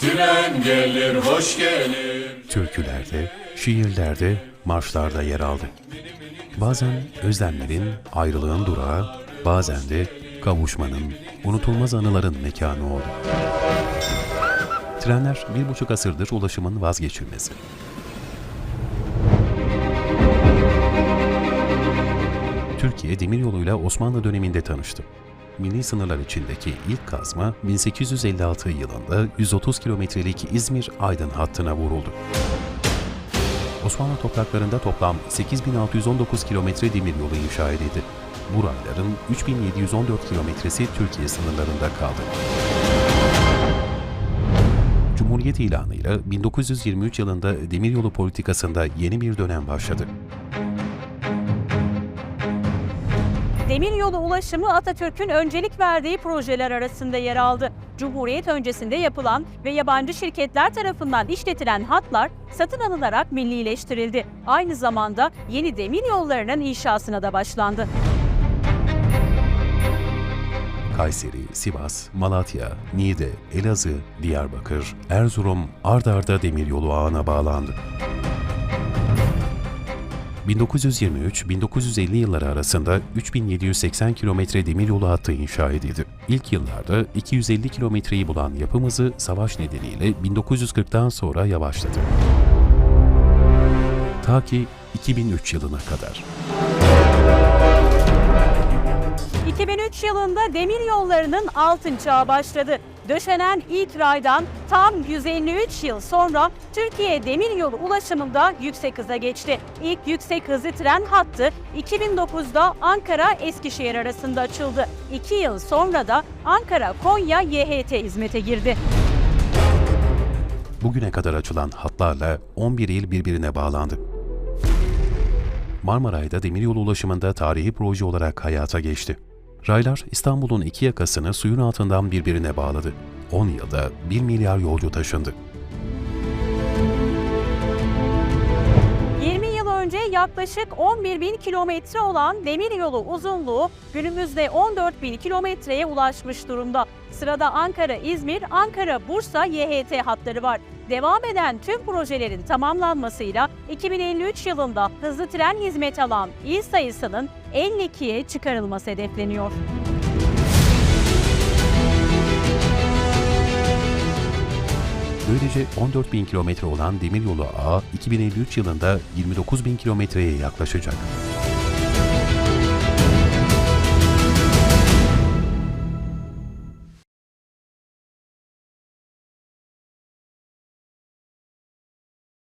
gelir, hoş gelir. Türkülerde, şiirlerde, marşlarda yer aldı. Bazen özlemlerin, ayrılığın durağı, bazen de kavuşmanın, unutulmaz anıların mekanı oldu. Trenler bir buçuk asırdır ulaşımın vazgeçilmezi. Türkiye demiryoluyla Osmanlı döneminde tanıştı. Milli sınırlar içindeki ilk kazma 1856 yılında 130 kilometrelik İzmir-Aydın hattına vuruldu. Osmanlı topraklarında toplam 8619 kilometre demiryolu inşa edildi. Bu rayların 3714 kilometresi Türkiye sınırlarında kaldı. Cumhuriyet ilanıyla 1923 yılında demiryolu politikasında yeni bir dönem başladı. Demiryolu ulaşımı Atatürk'ün öncelik verdiği projeler arasında yer aldı. Cumhuriyet öncesinde yapılan ve yabancı şirketler tarafından işletilen hatlar satın alınarak millileştirildi. Aynı zamanda yeni demir yollarının inşasına da başlandı. Kayseri, Sivas, Malatya, Niğde, Elazığ, Diyarbakır, Erzurum ard arda demiryolu ağına bağlandı. 1923-1950 yılları arasında 3780 kilometre demiryolu hattı inşa edildi. İlk yıllarda 250 kilometreyi bulan yapım hızı savaş nedeniyle 1940'tan sonra yavaşladı. Ta ki 2003 yılına kadar. 2003 yılında demir yollarının altın çağı başladı. Döşenen ilk raydan tam 153 yıl sonra Türkiye demiryolu ulaşımında yüksek hıza geçti. İlk yüksek hızlı tren hattı 2009'da Ankara-Eskişehir arasında açıldı. 2 yıl sonra da Ankara-Konya YHT hizmete girdi. Bugüne kadar açılan hatlarla 11 il birbirine bağlandı. Marmaray'da demiryolu ulaşımında tarihi proje olarak hayata geçti. Raylar İstanbul'un iki yakasını suyun altından birbirine bağladı. 10 yılda 1 milyar yolcu taşındı. 20 yıl önce yaklaşık 11 bin kilometre olan demir yolu uzunluğu günümüzde 14 bin kilometreye ulaşmış durumda. Sırada Ankara-İzmir, Ankara-Bursa YHT hatları var. Devam eden tüm projelerin tamamlanmasıyla 2053 yılında hızlı tren hizmeti alan il sayısının 52'ye çıkarılması hedefleniyor. Böylece 14 bin kilometre olan demiryolu ağı 2053 yılında 29 bin kilometreye yaklaşacak.